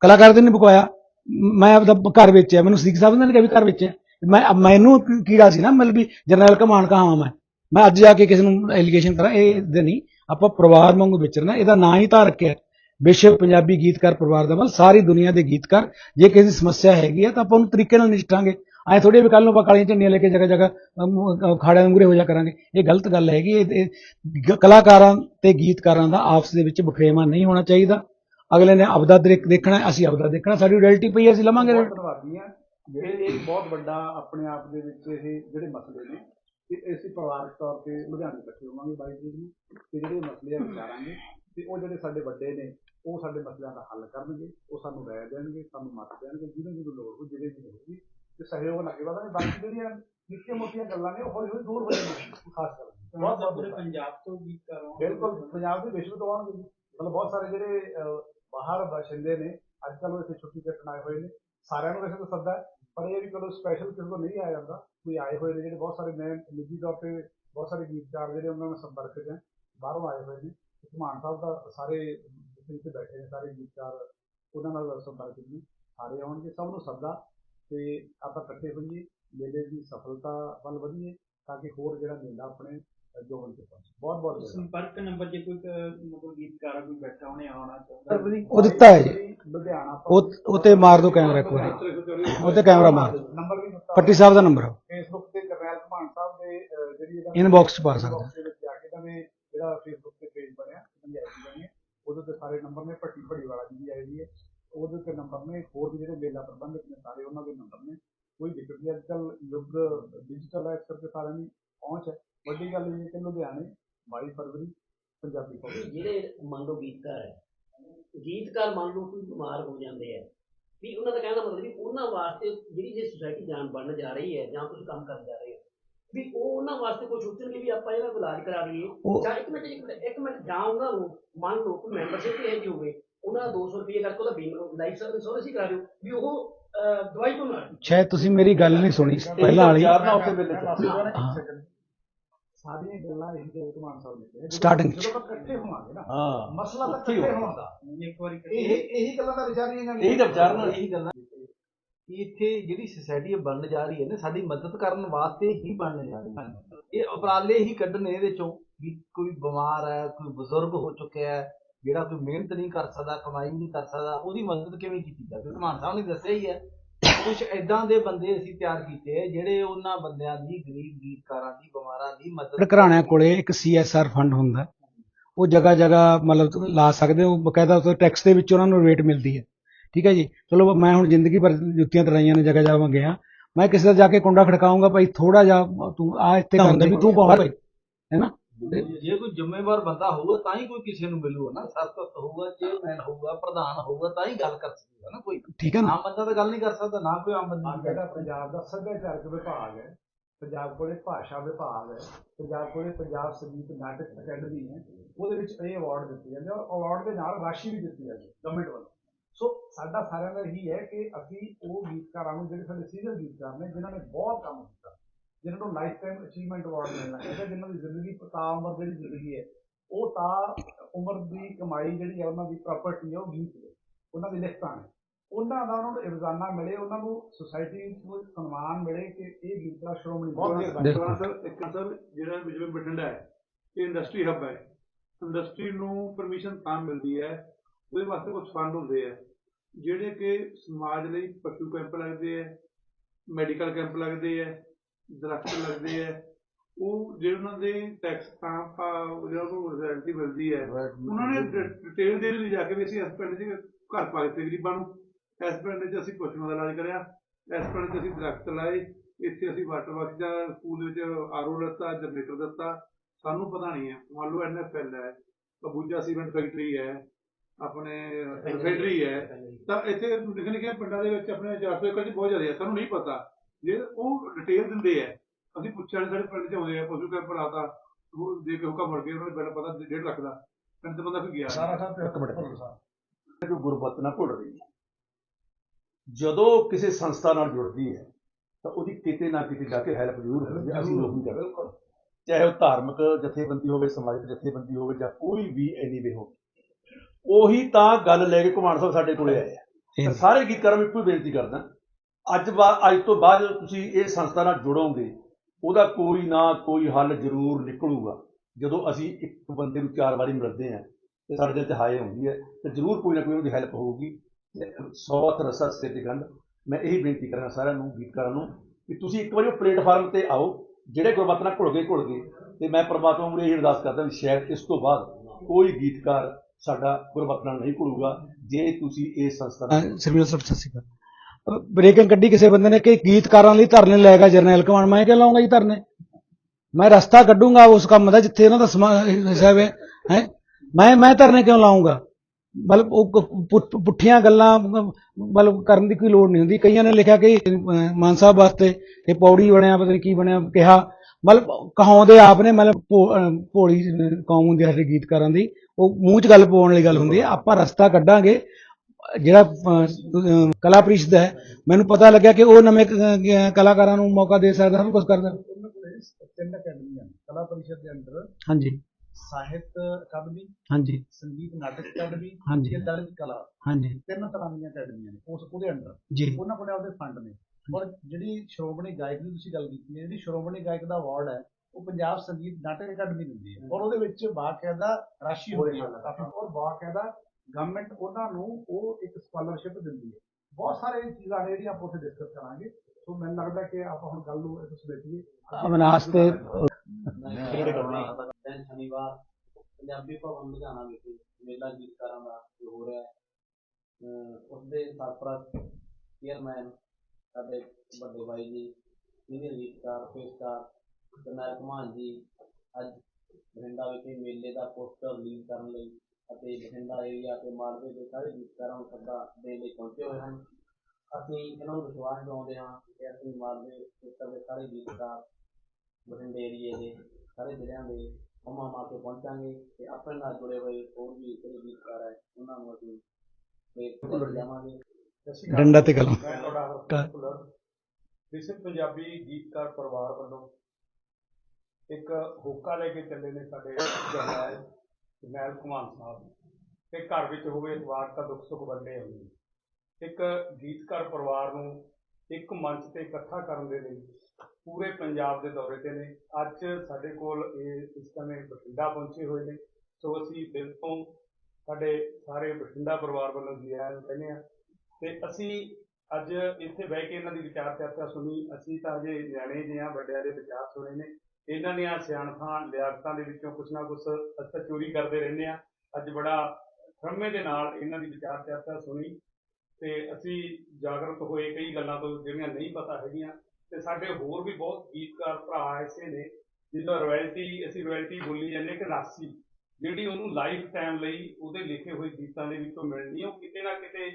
ਕਲਾਕਾਰ ਦੇ ਨੇ ਬਕਵਾਇਆ। ਮੈਂ ਆਪਦਾ ਘਰ ਵੇਚਿਆ। ਮੈਨੂੰ ਸਿੱਖ ਸਾਹਿਬ ਨੇ ਕਿਹਾ ਵੀ ਘਰ ਵੇਚਿਆ। ਮੈਂ ਮੈਨੂੰ ਕੀੜਾ ਸੀ ਨਾ। ਮਤਲਬ ਵੀ ਜਰਨੈਲ ਕਮਾਨ ਕਹਾਵਾਂ ਮੈਂ। ਮੈਂ ਅੱਜ ਜਾ ਕੇ ਕਿਸੇ ਨੂੰ ਐਲੀਗੇਸ਼ਨ ਕਰਾਂ। ਇਹ ਦੇ ਨਹੀਂ। ਆਪਾਂ ਪਰਿਵਾਰ ਵਾਂਗੂ ਵਿਚਰਨਾ ਇਹਦਾ ਨਾਂ ਹੀ ਤਾਂ ਰੱਖਿਆ। ਵਿਸ਼ਵ ਪੰਜਾਬੀ ਗੀਤਕਾਰ ਪਰਿਵਾਰ ਦਾ ਮਤਲਬ ਸਾਰੀ ਦੁਨੀਆ ਦੇ ਗੀਤਕਾਰ। ਜੇ ਕਿਸੇ ਦੀ ਸਮੱਸਿਆ ਹੈਗੀ ਆ ਤਾਂ ਆਪਾਂ ਉਹਨੂੰ ਤਰੀਕੇ ਨਾਲ ਨਿਪਟਾਂਗੇ ਐ ਥੋੜੀ ਵੀ ਕੱਲ ਨੂੰ ਆਪਾਂ ਕਾਲੀਆਂ ਝੰਡੀਆਂ ਲੈ ਕੇ ਜਗ੍ਹਾ ਜਗ੍ਹਾ ਅਮ, ਅਹ, ਖਾੜਿਆਂ ਹੋ ਜਾ ਕਰਾਂਗੇ। ਇਹ ਗਲਤ ਗੱਲ ਹੈਗੀ ਇਹ- ਕਲਾਕਾਰਾਂ ਤੇ ਗੀਤਕਾਰਾਂ ਦਾ ਆਪਸ ਦੇ ਵਿੱਚ ਬਖਰੇਵਾ ਨਹੀਂ ਹੋਣਾ ਚਾਹੀਦਾ। ਅਗਲੇ ਨੇ ਆਪਦਾ ਦੇਖਣਾ ਅਸੀਂ ਆਪਦਾ ਦੇਖਣਾ ਸਾਡੀ ਰੈਲਿਟੀ ਪਈ ਅਸੀਂ ਲਵਾਂਗੇ। ਧੰਨਵਾਦੀ ਹਾਂ। ਜਿਹੜੇ ਇੱਕ ਬਹੁਤ ਵੱਡਾ ਆਪਣੇ ਆਪ ਦੇ ਵਿੱਚ ਇਹ ਜਿਹੜੇ ਮਸਲੇ ਨੇ ਕਿ ਅਸੀਂ ਪਰਿਵਾਰਕ ਤੌਰ ਤੇ ਲੁਧਿਆਣੇ ਇਕੱਠੇ ਹੋਵਾਂਗੇ ਬਾਈ ਜੀ ਨੂੰ ਤੇ ਜਿਹੜੇ ਮਸਲੇ ਆ ਵਿਚਾਰਾਂਗੇ। ਤੇ ਉਹ ਜਿਹੜੇ ਸਾਡੇ ਵੱਡੇ ਨੇ ਉਹ ਸਾਡੇ ਮਸਲਿਆਂ ਦਾ ਹੱਲ ਕਰਨਗੇ ਉਹ ਸਾਨੂੰ ਰਾਏ ਦੇਣਗੇ ਸਾਨੂੰ ਮਤ ਦੇਣਗੇ ਜਿਹਨੂੰ ਜਿਹਨੂੰ ਲੋੜ ਹੋ ਜਿਹੜੇ ਜਿਹਨੂੰ ਹੋਊਗੀ ਤੇ ਸਹਿਯੋਗ ਲੱਗੇ ਵਧਾਂਗੇ ਬਾਕੀ ਜਿਹੜੀਆਂ ਨਿੱਕੀਆਂ ਮੋਟੀਆਂ ਗੱਲਾਂ ਨੇ ਉਹ ਹੌਲੀ ਹੌਲੀ ਦੂਰ ਹੋ ਜਾਣਗੀਆਂ ਖਾਸ ਕਰਕੇ ਬਹੁਤ ਪੂਰੇ ਪੰਜਾਬ ਤੋਂ ਗੀਤਕਾਰ ਆਉਂਦੇ ਬਿਲਕੁਲ ਪੰਜਾਬ ਦੇ ਵਿਸ਼ਵ ਤੋਂ ਆਉਣਗੇ। ਮਤਲਬ ਬਹੁਤ ਸਾਰੇ ਜਿਹੜੇ ਬਾਹਰ ਵਸਿੰਦੇ ਨੇ ਅੱਜ ਕੱਲ੍ਹ ਉਹ ਇੱਥੇ ਛੁੱਟੀ ਕੱਟਣ ਆਏ ਹੋਏ ਨੇ। ਸਾਰਿਆਂ ਨੂੰ ਵੈਸੇ ਤਾਂ ਸੱਦਾ ਹੈ, ਪਰ ਇਹ ਵੀ ਕਦੋਂ ਸਪੈਸ਼ਲ ਕਿਸੇ ਤੋਂ ਨਹੀਂ ਆਇਆ ਜਾਂਦਾ। ਕੋਈ ਆਏ ਹੋਏ ਨੇ ਜਿਹੜੇ ਬਹੁਤ ਸਾਰੇ ਮੈਂ ਨਿੱਜੀ ਤੌਰ ਤੇ ਬਹੁਤ ਸਾਰੇ ਗੀਤਕਾਰ ਜਿਹੜੇ ਉਹਨਾਂ ਨਾਲ ਸੰਪਰਕ 'ਚ ਹੈ ਬਾਹਰੋਂ ਆਏ ਹੋਏ ਨੇ। ਘਮਾਨ ਸਾਹਿਬ ਦਾ ਸਾਰੇ ਜਿੱਥੇ ਜਿੱਥੇ ਬੈਠੇ ਨੇ ਸਾਰੇ ਗੀਤਕਾਰ ਉਹਨਾਂ ਨਾਲ ਸੰਪਰਕ ਨੇ। ਸਾਰੇ ਆਉਣਗੇ ਸਭ ਨੂੰ ਸੱਦਾ। ਤੇ ਆਪਾਂ ਇਕੱਠੇ ਹੋਈਏ ਮੇਲੇ ਦੀ ਸਫਲਤਾ ਵੱਲ ਵਧੀਏ ਤਾਂ ਕਿ ਹੋਰ ਜਿਹੜਾ ਮੇਲਾ ਆਪਣੇ ਜੋਬਨ ਤੇ ਪਹੁੰਚੇ। ਬਹੁਤ ਬਹੁਤ ਸੰਪਰਕ ਨੰਬਰ ਜੇ ਕੋਈ ਮਤਲਬ ਗੀਤਕਾਰ ਕੋਈ ਬੈਠਾ ਉਹਨੇ ਆਉਣਾ ਚਾਹੁੰਦਾ ਉਹ ਦਿੱਤਾ ਹੈ ਜੀ। ਲੁਧਿਆਣਾ ਉਹ ਉਹ ਤੇ ਮਾਰ ਦਿਓ ਕੈਮਰਾ ਇੱਕ ਵਾਰੀ। ਉਹ ਤੇ ਕੈਮਰਾ ਮਾਰ ਦਿਓ। ਨੰਬਰ ਵੀ ਪੱਟੀ ਸਾਹਿਬ ਦਾ ਨੰਬਰ। ਫੇਸਬੁੱਕ ਤੇ ਜਰਨੈਲ ਘਮਾਨ ਸਾਹਿਬ ਦੇ ਜਿਹੜੀ 'ਚ ਪਾ ਸਕਦੇ Inbox ਦੇ ਵਿੱਚ ਜਾ ਕੇ ਇਹਨਾਂ ਨੇ ਜਿਹੜਾ ਫੇਸਬੁੱਕ ਤੇ ਪੇਜ ਬਣਿਆ ਉਹਦੀ ਆਈਡੀ ਬਣੀ ਹੈ ਉਹਦੇ ਤੇ ਸਾਰੇ ਨੰਬਰ ਨੇ ਪੱਟੀ ਭੜੀ ਵਾਲਾ ਜੀ ਦੀ ਆਈਡੀ ਹੈ ਉਹਦੇ ਤੇ ਨੰਬਰ ਨੇ ਹੋਰ ਵੀ ਜਿਹੜੇ ਮੇਲਾ ਪ੍ਰਬੰਧਕ ਨੇ ਸਾਰੇ ਉਹਨਾਂ ਦੇ ਨੰਬਰ ਨੇ ਕੋਈ ਦਿੱਕਤ ਨਹੀਂ ਅੱਜ ਕੱਲ ਯੁੱਗ ਡਿਜੀਟਲ ਹੈ ਇਸ ਕਰਕੇ ਸਾਰਿਆਂ ਦੀ ਪਹੁੰਚ ਹੈ ਵੱਡੀ ਗੱਲ ਇਹ ਹੈ ਕਿ ਲੁਧਿਆਣੇ 22 ਫਰਵਰੀ ਪੰਜਾਬੀ ਕੌਮੀ ਜਿਹੜੇ ਮੰਨ ਲਓ ਗੀਤਕਾਰ ਹੈ ਗੀਤਕਾਰ ਮੰਨ ਲਓ ਕੋਈ ਬਿਮਾਰ ਹੋ ਜਾਂਦੇ ਆ। ਵੀ ਉਹਨਾਂ ਦਾ ਕਹਿਣ ਦਾ ਮਤਲਬ ਵੀ ਉਹਨਾਂ ਵਾਸਤੇ ਜਿਹੜੀ ਜੇ ਸੁਸਾਇਟੀ ਜਾਣ ਬਣਨ ਜਾ ਰਹੀ ਹੈ ਜਾਂ ਤੁਸੀਂ ਕੰਮ ਕਰਨ ਜਾ ਰਹੇ ਹੋ ਵੀ ਉਹ ਉਹਨਾਂ ਵਾਸਤੇ ਕੋਈ ਸੋਚਣਗੇ ਵੀ ਆਪਾਂ ਇਹਦਾ ਇਲਾਜ ਕਰਾ ਉਹ- ਜਾਂ ਇੱਕ ਮਿੰਟ ਇੱਕ ਮਿੰਟ ਇੱਕ ਮਿੰਟ ਜਾਂ ਉਹਨਾਂ ਨੂੰ ਮੰਨ ਲਓ ਕੋਈ ਮੈਂਬਰਸ਼ਿਪ ਇਹ ਜੀ ਹੋਵੇ ਉਹਨਾਂ ਦਾ 200 ਰੁਪਏ ਕਰਕੇ ਉਹਦਾ ਬੀਮਾ ਲਾਈਫ ਸਰਵਿਸ ਉਹਦਾ ਸੀ ਕਰਾ ਦਿਓ ਵੀ ਉਹ ਦਵਾਈ ਤੋਂ ਨਾ ਸ਼ਾਇਦ ਤੁਸੀਂ ਮੇਰੀ ਗੱਲ ਨਹੀਂ ਸੁਣੀ ਪਹਿਲਾਂ ਵਾਲੀ। ਸਾਰੀਆਂ ਗੱਲਾਂ ਇਹ ਜਿਹੜੇ ਘਮਾਨ ਸਾਹਿਬ ਨੇ ਕਿਹਾ, ਜਦੋਂ- Starting 'ਚ। ਜਦੋਂ ਆਪਾਂ ਇਕੱਠੇ ਹੋਵਾਂਗੇ ਨਾ ਹਾਂ ਮਸਲਾ ਤਾਂ ਉੱਥੇ ਹੀ ਇਕੱਠੇ ਹੋਣਾ। ਹੋਣ ਦਾ। ਇੱਕ ਵਾਰੀ ਇਹ ਇਹੀ ਗੱਲਾਂ ਦਾ ਵਿਚਾਰ ਨਹੀਂ ਇਹਨਾਂ ਨੇ ਇਹੀ ਤਾਂ ਵਿਚਾਰ ਨਾਲ। ਇਹੀ ਗੱਲਾਂ। ਕਿ ਇੱਥੇ ਜਿਹੜੀ ਸੁਸਾਇਟੀ ਬਣਨ ਜਾ ਰਹੀ ਹੈ ਨਾ ਸਾਡੀ ਮਦਦ ਕਰਨ ਵਾਸਤੇ ਹੀ ਬਣਨ ਜਾ ਰਹੀ ਹੈ। ਇਹ ਉਪਰਾਲੇ ਹੀ ਕੱਢਣੇ ਇਹਦੇ ਚੋਂ ਵੀ ਕੋਈ ਬਿਮਾਰ ਹੈ ਕੋਈ ਬਜ਼ੁਰਗ ਹੋ ਚੁੱਕਿਆ ਹੈ ਜਿਹੜਾ ਕੋਈ ਮਿਹਨਤ ਨਹੀਂ ਕਰ ਸਕਦਾ ਕਮਾਈ ਨਹੀਂ ਕਰ ਸਕਦਾ ਉਹਦੀ ਮਦਦ ਕਿਵੇਂ ਕੀਤੀ ਜਾਵੇ? ਧਮਾਨ ਸਾਹਿਬ ਨੇ ਦੱਸਿਆ ਹੀ ਹੈ। ਕੁਝ ਐਦਾਂ ਦੇ ਬੰਦੇ ਅਸੀਂ ਤਿਆਰ ਕੀਤੇ ਹੈ ਜਿਹੜੇ ਉਹਨਾਂ ਬੰਦਿਆਂ ਦੀ ਗਰੀਬ ਗੀਤਕਾਰਾਂ ਦੀ ਬਿਮਾਰਾਂ ਦੀ ਮਦਦ ਘਰਾਣਿਆਂ ਕੋਲੇ ਇੱਕ ਸੀਐਸਆਰ ਫੰਡ ਹੁੰਦਾ। ਉਹ ਜਗ੍ਹਾ ਜਗ੍ਹਾ ਮਤਲਬ ਲਾ ਸਕਦੇ ਹੋ ਬਕਾਇਦਾ ਉਸ ਟੈਕਸ ਦੇ ਵਿੱਚ ਉਹਨਾਂ ਨੂੰ ਰੇਟ ਮਿਲਦੀ ਹੈ ਠੀਕ ਹੈ ਜੀ? ਚਲੋ ਮੈਂ ਹੁਣ ਜ਼ਿੰਦਗੀ ਭਰ ਜੁੱਤੀਆਂ ਤਰਾਈਆਂ ਨੇ ਜਗ੍ਹਾ ਮੈਂ ਗਿਆ। ਮੈਂ ਕਿਸੇ ਦਾ ਜਾ ਕੇ ਕੁੰਡਾ ਖੜਕਾਉਂਗਾ ਭਾਈ ਥੋੜਾ ਜਿਹਾ ਤੂੰ ਆ ਇੱਥੇ ਹੁੰਦਾ ਵੀ ਤੂੰ ਪਾਉਣਾ ਭਾਈ ਜੇ ਕੋਈ ਜ਼ਿੰਮੇਵਾਰ ਬੰਦਾ ਹੋਊਗਾ ਤਾਂ ਹੀ ਕੋਈ ਕਿਸੇ ਨੂੰ ਮਿਲੂਗਾ ਨਾ ਸਰਪੰਚ ਹੋਊਗਾ ਚੇਅਰਮੈਨ ਹੋਊਗਾ ਪ੍ਰਧਾਨ ਹੋਊਗਾ ਤਾਂ ਹੀ ਗੱਲ ਕਰ ਸਕੂਗਾ ਨਾ ਕੋਈ। ਠੀਕ ਹੈ ਨਾ? ਆਮ ਬੰਦਾ ਤਾਂ ਗੱਲ ਨਹੀਂ ਕਰ ਸਕਦਾ ਨਾ ਕੋਈ ਆਮ ਬੰਦਾ। ਜਿਹੜਾ ਪੰਜਾਬ ਦਾ ਸੱਭਿਆਚਾਰਕ ਵਿਭਾਗ ਹੈ ਪੰਜਾਬ ਕੋਲੇ ਭਾਸ਼ਾ ਵਿਭਾਗ ਹੈ ਪੰਜਾਬ ਕੋਲੇ ਪੰਜਾਬ ਸੰਗੀਤ ਨਾਟਕ ਅਕੈਡਮੀ ਹੈ ਉਹਦੇ ਵਿੱਚ ਇਹ ਅਵਾਰਡ ਦਿੱਤੇ ਜਾਂਦੇ ਔਰ ਅਵਾਰਡ ਦੇ ਨਾਲ ਰਾਸ਼ੀ ਵੀ ਦਿੱਤੀ ਜਾਂਦੀ ਹੈ ਗਵਰਨਮੈਂਟ ਵੱਲੋਂ। ਸੋ ਸਾਡਾ ਸਾਰਿਆਂ ਦਾ ਇਹੀ ਹੈ ਕਿ ਅਸੀਂ ਉਹ ਗੀਤਕਾਰਾਂ ਨੂੰ ਜਿਹੜੇ ਸਾਡੇ ਸੀਨੀਅਰ ਗੀਤਕਾਰ ਨੇ ਜਿਨ੍ਹਾਂ ਨੇ ਬਹੁਤ ਕੰਮ ਕੀਤਾ ਜਿਨ੍ਹਾਂ ਨੂੰ ਲਾਈਫ ਟਾਈਮ ਅਚੀਵਮੈਂਟ ਅਵਾਰਡ ਮਿਲਣਾ ਚਾਹੀਦਾ ਜਿਨ੍ਹਾਂ ਦੀ ਜ਼ਿੰਦਗੀ ਤਾਂ ਉਮਰ ਜਿਹੜੀ ਜ਼ਿੰਦਗੀ ਹੈ ਉਹ ਤਾਂ ਉਮਰ ਦੀ ਕਮਾਈ ਜਿਹੜੀ ਹੈ ਉਹਨਾਂ ਦੀ ਪ੍ਰਾਪਰਟੀ ਹੈ ਉਹ ਗੀਤ ਹੈ ਉਹਨਾਂ ਦੀ ਲਿਖਤਾਂ ਨੇ ਉਹਨਾਂ ਦਾ ਉਹਨਾਂ ਨੂੰ ਰੋਜ਼ਾਨਾ ਮਿਲੇ ਉਹਨਾਂ ਨੂੰ ਸੁਸਾਇਟੀ ਨੂੰ ਸਨਮਾਨ ਮਿਲੇ ਕਿ ਇਹ ਗੀਤਕਾਰ ਸ਼੍ਰੋਮਣੀ ਬਹੁਤ। ਸਰ ਇੱਕ ਸਰ ਜਿਹੜਾ ਜਿਵੇਂ ਬਠਿੰਡਾ ਹੈ ਇਹ ਇੰਡਸਟਰੀ ਹੱਬ ਹੈ ਇੰਡਸਟਰੀ ਨੂੰ ਪਰਮਿਸ਼ਨ ਤਾਂ ਮਿਲਦੀ ਹੈ ਉਹਦੇ ਵਾਸਤੇ ਕੁਝ ਫੰਡ ਹੁੰਦੇ ਆ ਜਿਹੜੇ ਕਿ ਸਮਾਜ ਲਈ ਪਸ਼ੂ ਕੈਂਪ ਲੱਗਦੇ ਆ ਮੈਡੀਕਲ ਕੈਂਪ ਲੱਗਦੇ ਆ ਦਰਖਤ ਲੱਗਦੇ ਆ ਉਹ ਜਿਹੜੇ ਉਹਨਾਂ ਦੇ ਟੈਕਸ ਤਾਂ ਪਾ- ਜਿਹੜਾ ਉਹਨੂੰ ਰਿਜ਼ਲਟੀ ਮਿਲਦੀ ਹੈ। ਉਹਨਾਂ ਨੇ ਡਿਟੇਲ ਦੇ ਲਈ ਜਾ ਕੇ ਵੀ ਅਸੀਂ ਇਸ ਪਿੰਡ 'ਚ ਘਰ ਪਾ ਦਿੱਤੇ ਗਰੀਬਾਂ ਨੂੰ। ਇਸ ਪਿੰਡ 'ਚ ਅਸੀਂ ਪਸ਼ੂਆਂ ਦਾ ਇਲਾਜ ਕਰਿਆ। ਇਸ ਪਿੰਡ 'ਚ ਅਸੀਂ ਦਰਖਤ ਲਾਏ। ਇੱਥੇ ਅਸੀਂ ਵਾਟਰ ਵਰਕ ਦਾ ਸਕੂਲ ਵਿੱਚ ਆਰਓ ਦਿੱਤਾ ਜਨਰੇਟਰ ਦਿੱਤਾ। ਸਾਨੂੰ ਪਤਾ ਨਹੀਂ ਹੈ। ਮੰਨ ਲਓ ਐਨਐਫਐਲ ਹੈ ਅਬੂਜਾ ਸੀਮੈਂਟ ਫੈਕਟਰੀ ਹੈ ਆਪਣੇ ਫੈਕਟਰੀ ਹੈ ਤਾਂ ਇੱਥੇ ਨਿਕਲ ਕੇ ਪਿੰਡਾਂ ਦੇ ਵਿੱਚ ਆਪਣੇ 400 ਏਕੜ 'ਚ ਬਹੁਤ ਜ਼ਿਆਦਾ ਹੈ। ਸਾਨੂੰ ਨਹੀਂ ਪਤਾ। ਜੇ ਉਹ ਡਿਟੇਲ ਦਿੰਦੇ ਆ ਅਸੀਂ ਪੁੱਛਿਆ ਨਹੀਂ ਸਾਡੇ ਪਿੰਡ 'ਚ ਆਉਂਦੇ ਆ ਪਸ਼ੂ ਕੈਂਪ ਲਾਤਾ ਉਹ ਦੇ ਕੇ ਹੁਕਮ ਮੁੜ ਕੇ ਉਹਨਾਂ ਨੇ ਬਿੱਲ ਪਤਾ 1.5 ਲੱਖ ਦਾ ਪਿੰਡ ਤੇ ਬੰਦਾ ਕੋਈ ਗਿਆ। ਸਾਰਾ ਸਾਹਿਬ ਇੱਕ ਮਿੰਟ ਜੋ ਗੁਰਬਤ ਨਾਲ ਭੁੱਲ ਰਹੀ ਹੈ ਜਦੋਂ ਕਿਸੇ ਸੰਸਥਾ ਨਾਲ ਜੁੜਦੀ ਹੈ ਤਾਂ ਉਹਦੀ ਕਿਤੇ ਨਾ ਕਿਤੇ ਜਾ ਕੇ ਹੈਲਪ ਜ਼ਰੂਰ ਹੁੰਦੀ ਹੈ ਅਸੀਂ ਲੋਕ ਕਰਦੇ ਬਿਲਕੁਲ ਚਾਹੇ ਉਹ ਧਾਰਮਿਕ ਜਥੇਬੰਦੀ ਹੋਵੇ ਸਮਾਜਿਕ ਜਥੇਬੰਦੀ ਹੋਵੇ ਜਾਂ ਕੋਈ ਵੀ ਐਨੀਵੇ ਹੋਵੇ ਉਹੀ ਤਾਂ ਗੱਲ ਲੈ ਕੇ ਘੁਮਾਣ ਸਾਹਿਬ ਸਾਡੇ ਕੋਲੇ ਆਏ ਆ। ਤਾਂ ਸਾਰੇ ਗੀਤਕਾਰਾਂ ਨੂੰ ਇੱਕੋ ਹੀ ਬੇਨਤੀ ਕਰਦਾ ਅੱਜ ਬਾ ਅੱਜ ਤੋਂ ਬਾਅਦ ਜਦੋਂ ਤੁਸੀਂ ਇਹ ਸੰਸਥਾ ਨਾਲ ਜੁੜੋਗੇ, ਉਹਦਾ ਕੋਈ ਨਾ ਕੋਈ ਹੱਲ ਜ਼ਰੂਰ ਨਿਕਲੂਗਾ। ਜਦੋਂ ਅਸੀਂ ਇੱਕ ਬੰਦੇ ਨੂੰ ਚਾਰ ਵਾਰੀ ਮਿਲਦੇ ਆ ਤੇ ਸਾਡੇ ਦਿਲ 'ਚ ਹਾਏ ਹੁੰਦੀ ਹੈ, ਤੇ ਜ਼ਰੂਰ ਕੋਈ ਨਾ ਕੋਈ ਉਹਦੀ ਹੈਲਪ ਹੋਊਗੀ। ਤੇ ਰਸਾ ਸਿਰ ਤੇ ਗੰਢ ਮੈਂ ਇਹੀ ਬੇਨਤੀ ਕਰਾਂ ਸਾਰਿਆਂ ਨੂੰ, ਗੀਤਕਾਰਾਂ ਨੂੰ, ਕਿ ਤੁਸੀਂ ਇੱਕ ਵਾਰੀ ਉਹ ਪਲੇਟਫਾਰਮ ਤੇ ਆਓ, ਜਿਹੜੇ ਗੁਰਮਤਿ ਨਾਲ ਘੁਲ ਗਏ ਘੁਲ ਗਏ। ਤੇ ਮੈਂ ਪ੍ਰਮਾਤਮਾ ਨੂੰ ਇਹ ਅਰਦਾਸ ਕਰਦਾ ਵੀ ਸ਼ਾਇਦ ਇਸ ਤੋਂ ਬਾਅਦ ਕੋਈ ਗੀਤਕਾਰ ਸਾਡਾ ਗੁਰਮਤਿ ਨਾਲ ਨਹੀਂ ਘੁਲੂਗਾ, ਜੇ ਤੁਸੀਂ ਇਹ ਸੰਸਥਾ ਨਾਲ ਸਤਿ ਸ਼੍ਰੀ ਅਕਾਲ। ਬ੍ਰੇਕਿੰਗ ਕੱਢੀ ਕਿਸੇ ਬੰਦੇ ਨੇ ਕਿ ਗੀਤਕਾਰਾਂ ਲਈ ਧਰਨੇ ਲੈਗਾ ਜਰਨੈਲ ਕਮਾਨ। ਮੈਂ ਕਿਹਾ ਲਾਉਂਗਾ ਜੀ ਧਰਨੇ। ਮੈਂ ਰਸਤਾ ਕੱਢੂੰਗਾ ਉਸ ਕੰਮ ਦਾ ਜਿੱਥੇ ਉਹਨਾਂ ਦਾ ਹਿਸਾਬ ਹੈ ਹੈ? ਮੈਂ ਮੈਂ ਧਰਨੇ ਕਿਉਂ ਲਾਉਂਗਾ? ਮਤਲਬ ਉਹ ਪੁੱਠੀਆਂ ਗੱਲਾਂ, ਮਤਲਬ ਕਰਨ ਦੀ ਕੋਈ ਲੋੜ ਨਹੀਂ ਹੁੰਦੀ। ਕਈਆਂ ਨੇ ਲਿਖਿਆ ਕਿ, ਮਾਨ ਸਾਹਿਬ ਵਾਸਤੇ ਕਿ ਪੌੜੀ ਬਣਿਆ, ਪਤਾ ਨਹੀਂ ਕੀ ਬਣਿਆ, ਕਿਹਾ। ਮਤਲਬ ਕਹਾਉਂਦੇ ਆਪ ਨੇ, ਮਤਲਬ ਭੋਲੀ ਕੌਮ ਹੁੰਦੀ ਹੈ ਸਾਡੇ ਗੀਤਕਾਰਾਂ ਦੀ। ਉਹ ਮੂੰਹ 'ਚ ਗੱਲ ਪਾਉਣ ਵਾਲੀ ਗੱਲ ਹੁੰਦੀ ਹੈ ਆਪਾਂ ਰਸਤਾ ਕੱਢਾਂਗੇ। ਜਿਹੜਾ ਕਲਾ ਪ੍ਰੀਸ਼ਦ ਹੈ ਮੈਨੂੰ ਪਤਾ ਲੱਗਿਆ ਕਿ ਉਹ ਨਵੇਂ ਕਲਾਕਾਰਾਂ ਨੂੰ ਮੌਕਾ ਦੇ ਸਕਦਾ ਸਭ ਕੁਝ ਕਰਦਾ। ਤਿੰਨ ਅਕੈਡਮੀਆਂ ਨੇ ਕਲਾ ਪਰਿਸ਼ਦ ਦੇ ਅੰਦਰ ਹਾਂਜੀ। ਸਾਹਿਤ ਅਕਾਦਮੀ ਹਾਂਜੀ। ਸੰਗੀਤ ਨਾਟਕ ਅਕੈਡਮੀ ਹਾਂਜੀ। ਤੇ ਦਲਿਤ ਕਲਾ। ਹਾਂਜੀ। ਤਿੰਨ ਤਰ੍ਹਾਂ ਦੀਆਂ ਅਕੈਡਮੀਆਂ ਨੇ ਉਸ ਉਹਦੇ ਅੰਦਰ। ਜੀ। ਉਹਨਾਂ ਕੋਲੇ ਆਪਦੇ ਫੰਡ ਨੇ। ਔਰ ਜਿਹੜੀ ਸ਼੍ਰੋਮਣੀ ਗਾਇਕ ਦੀ ਤੁਸੀਂ ਗੱਲ ਕੀਤੀ ਹੈ ਜਿਹੜੀ ਸ਼੍ਰੋਮਣੀ ਗਾਇਕ ਦਾ ਅਵਾਰਡ ਹੈ ਉਹ ਪੰਜਾਬ ਸੰਗੀਤ ਨਾਟਕ ਅਕੈਡਮੀ ਦਿੰਦੀ ਹੈ। ਔਰ ਉਹਦੇ ਵਿੱਚ ਬਾਕਾਇਦਾ ਰਾਸ਼ੀ ਹੁੰਦੀ ਹੈ। ਕਾਫੀ ਔਰ ਬਾਕਾਇਦਾ ਗਵਰਨਮੈਂਟ ਉਹਨਾਂ ਨੂੰ ਉਹ ਇੱਕ ਸਕਾਲਰਸ਼ਿਪ ਦਿੰਦੀ ਹੈ। ਬਹੁਤ ਸਾਰੇ ਚੀਜ਼ਾਂ ਨੇ ਜਿਹੜੀਆਂ ਆਪਾਂ ਉੱਥੇ ਡਿਸਕਸ ਕਰਾਂਗੇ। ਸੋ ਮੈਨੂੰ ਲੱਗਦਾ ਕਿ ਆਪਾਂ ਹੁਣ ਗੱਲ ਨੂੰ ਇੱਥੇ ਸਮੇਟੀਏ। ਅਵਨਾਸ਼ ਤੇ ਦਿਨ ਸ਼ਨੀਵਾਰ ਪੰਜਾਬੀ ਭਵਨ ਲੁਧਿਆਣਾ ਵਿਖੇ ਮੇਲਾ ਗੀਤਕਾਰਾਂ ਦਾ ਜੋ ਹੋ ਰਿਹਾ ਹੈ। ਅਹ ਉਸ ਦੇ ਸਰਪ੍ਰਸਤ ਚੇਅਰਮੈਨ ਸਾਡੇ ਵੱਡੇ ਬਾਈ ਜੀ ਸੀਨੀਅਰ ਗੀਤਕਾਰ ਪੇਸ਼ਕਾਰ ਜਰਨੈਲ ਕੁਮਾਨ ਜੀ ਅੱਜ ਬਠਿੰਡਾ ਵਿਖੇ ਮੇਲੇ ਦਾ ਪੋਸਟਰ ਰਿਲੀਜ਼ ਕਰਨ ਲਈ ਅਤੇ ਬਠਿੰਡਾ ਏਰੀਆ ਤੇ ਮਾਲਵੇ ਦੇ ਸਾਰੇ ਗੀਤਕਾਰਾਂ ਨੂੰ ਸੱਦਾ ਦੇਣ ਲਈ ਪਹੁੰਚੇ ਹੋਏ ਹਨ। ਅਸੀਂ ਇਹਨਾਂ ਨੂੰ ਵਿਸ਼ਵਾਸ ਦਿਵਾਉਂਦੇ ਹਾਂ ਕਿ ਅਸੀਂ ਮਾਲਵੇ ਖੇਤਰ ਦੇ ਸਾਰੇ ਗੀਤਕਾਰ ਬਠਿੰਡੇ ਏਰੀਏ ਦੇ ਸਾਰੇ ਜ਼ਿਲ੍ਹਿਆਂ ਦੇ ਹਮਾ ਮਾ ਕੇ ਪਹੁੰਚਾਂਗੇ ਤੇ ਆਪਣੇ ਨਾਲ ਜੁੜੇ ਹੋਏ ਹੋਰ ਵੀ ਜਿਹੜੇ ਗੀਤਕਾਰ ਹੈ ਉਹਨਾਂ ਨੂੰ ਅਸੀਂ ਜਾਵਾਂਗੇ ਡੰਡਾ ਤੇ ਕਲਮ। ਵਿਸ਼ਵ ਪੰਜਾਬੀ ਗੀਤਕਾਰ ਪਰਿਵਾਰ ਵੱਲੋਂ ਇੱਕ ਹੋਕਾ ਲੈ ਕੇ ਚੱਲੇ ਨੇ ਸਾਡੇ ਜਰਨੈਲ ਜਰਨੈਲ ਕੁਮਾਨ ਸਾਹਿਬ। ਤੇ ਘਰ ਵਿੱਚ ਹੋਵੇ ਇਤਵਾਰ ਤਾਂ ਦੁੱਖ ਸੁੱਖ ਵੰਡੇ ਹੁੰਦੇ ਇੱਕ ਗੀਤਕਾਰ ਪਰਿਵਾਰ ਨੂੰ ਇੱਕ ਮੰਚ ਤੇ ਇਕੱਠਾ ਕਰਨ ਦੇ ਲਈ ਪੂਰੇ ਪੰਜਾਬ ਦੇ ਦੌਰੇ ਤੇ ਨੇ। ਅੱਜ ਸਾਡੇ ਕੋਲ ਇਹ ਇਸ ਸਮੇਂ ਬਠਿੰਡਾ ਪਹੁੰਚੇ ਹੋਏ ਨੇ। ਸੋ ਅਸੀਂ ਦਿਲ ਤੋਂ ਸਾਡੇ ਸਾਰੇ ਬਠਿੰਡਾ ਪਰਿਵਾਰ ਵੱਲੋਂ ਜੀ ਆਇਆਂ ਨੂੰ ਕਹਿੰਦੇ ਆ ਤੇ ਅਸੀਂ ਅੱਜ ਇੱਥੇ ਬਹਿ ਕੇ ਇਹਨਾਂ ਦੀ ਵਿਚਾਰ ਚਰਚਾ ਸੁਣੀ। ਅਸੀਂ ਤਾਂ ਅਜੇ ਨਿਆਣੇ ਜਿਹੇ ਹਾਂ, ਵੱਡਿਆਂ ਦੇ ਵਿਚਾਰ ਸੁਣੇ ਨੇ। ਇਹਨਾਂ ਦੀਆਂ ਸਿਆਣਪਾਂ ਲਿਆਕਤਾਂ ਦੇ ਵਿੱਚੋਂ ਕੁਛ ਨਾ ਕੁਛ ਅਸੀਂ ਚੋਰੀ ਕਰਦੇ ਰਹਿੰਦੇ ਆ। ਅੱਜ ਬੜਾ ਖਰਮੇ ਦੇ ਨਾਲ ਇਹਨਾਂ ਦੀ ਵਿਚਾਰ ਚਰਚਾ ਸੁਣੀ ਤੇ ਅਸੀਂ ਜਾਗਰੂਕ ਹੋਏ ਕਈ ਗੱਲਾਂ ਤੋਂ ਜਿਹੜੀਆਂ ਨਹੀਂ ਪਤਾ ਹੈਗੀਆਂ ਤੇ ਸਾਡੇ ਹੋਰ ਵੀ ਬਹੁਤ ਗੀਤਕਾਰ ਭਰਾ ਐਸੇ ਨੇ ਜਿਹਦਾ ਰਾਇਲਟੀ ਅਸੀਂ ਰਾਇਲਟੀ ਬੋਲੀ ਜਾਂਦੇ ਕਿ ਰਾਸੀ, ਜਿਹੜੀ ਉਹਨੂੰ ਲਾਈਫ ਟਾਈਮ ਲਈ ਉਹਦੇ ਲਿਖੇ ਹੋਏ ਗੀਤਾਂ ਦੇ ਵਿੱਚੋਂ ਮਿਲਣੀ ਉਹ ਕਿਤੇ ਨਾ ਕਿਤੇ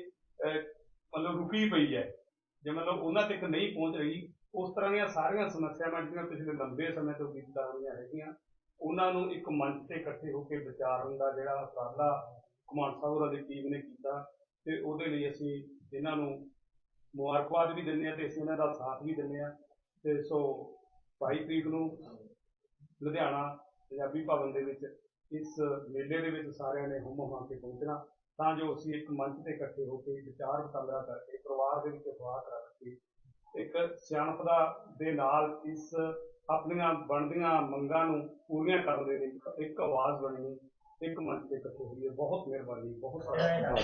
ਮਤਲਬ ਰੁਕੀ ਪਈ ਹੈ। ਜੇ ਮਤਲਬ ਉਹਨਾਂ ਤੱਕ ਨਹੀਂ ਪਹੁੰਚ ਰਹੀ ਉਸ ਤਰ੍ਹਾਂ ਦੀਆਂ ਸਾਰੀਆਂ ਸਮੱਸਿਆਵਾਂ ਜਿਹੜੀਆਂ ਪਿਛਲੇ ਲੰਬੇ ਸਮੇਂ ਤੋਂ ਗੀਤਾਂ ਹੋਈਆਂ ਹੈਗੀਆਂ, ਉਹਨਾਂ ਨੂੰ ਇੱਕ ਮੰਚ ਤੇ ਇਕੱਠੇ ਹੋ ਕੇ ਵਿਚਾਰਨ ਦਾ ਜਿਹੜਾ ਉਪਰਾਲਾ ਕੁਮਾਰ ਸਾਹਿਬ ਹੋਰਾਂ ਦੀ ਟੀਮ ਨੇ ਕੀਤਾ ਤੇ ਉਹਦੇ ਲਈ ਅਸੀਂ ਇਹਨਾਂ ਨੂੰ ਮੁਬਾਰਕਬਾਦ ਵੀ ਦਿੰਦੇ ਹਾਂ ਤੇ ਅਸੀਂ ਇਹਨਾਂ ਦਾ ਸਾਥ ਵੀ ਦਿੰਦੇ ਹਾਂ। ਤੇ ਸੋ 22 ਤਰੀਕ ਨੂੰ ਲੁਧਿਆਣਾ ਪੰਜਾਬੀ ਭਵਨ ਦੇ ਵਿੱਚ ਇਸ ਮੇਲੇ ਦੇ ਵਿੱਚ ਸਾਰਿਆਂ ਨੇ ਹੁਮ ਹੁਮਾ ਕੇ ਪਹੁੰਚਣਾ, ਤਾਂ ਜੋ ਅਸੀਂ ਇੱਕ ਮੰਚ ਤੇ ਇਕੱਠੇ ਹੋ ਕੇ ਵਿਚਾਰ ਵਟਾਂਦਰਾ ਕਰਕੇ ਪਰਿਵਾਰ ਦੇ ਵਿੱਚ ਬਾਤ ਕਰਾ ਕੇ ਇੱਕ ਸਿਆਣਪ ਦਾ ਦੇ ਨਾਲ ਇਸ ਆਪਣੀਆਂ ਬਣਦੀਆਂ ਮੰਗਾਂ ਨੂੰ ਪੂਰੀਆਂ ਕਰਨ ਦੇ ਲਈ ਇੱਕ ਆਵਾਜ਼ ਬਣਨੀ ਇੱਕ ਮੰਚ ਤੇ ਇਕੱਠੇ ਹੋਈਏ ਬਹੁਤ ਮਿਹਰਬਾਨੀ ਬਹੁਤ ਸਾਰਾ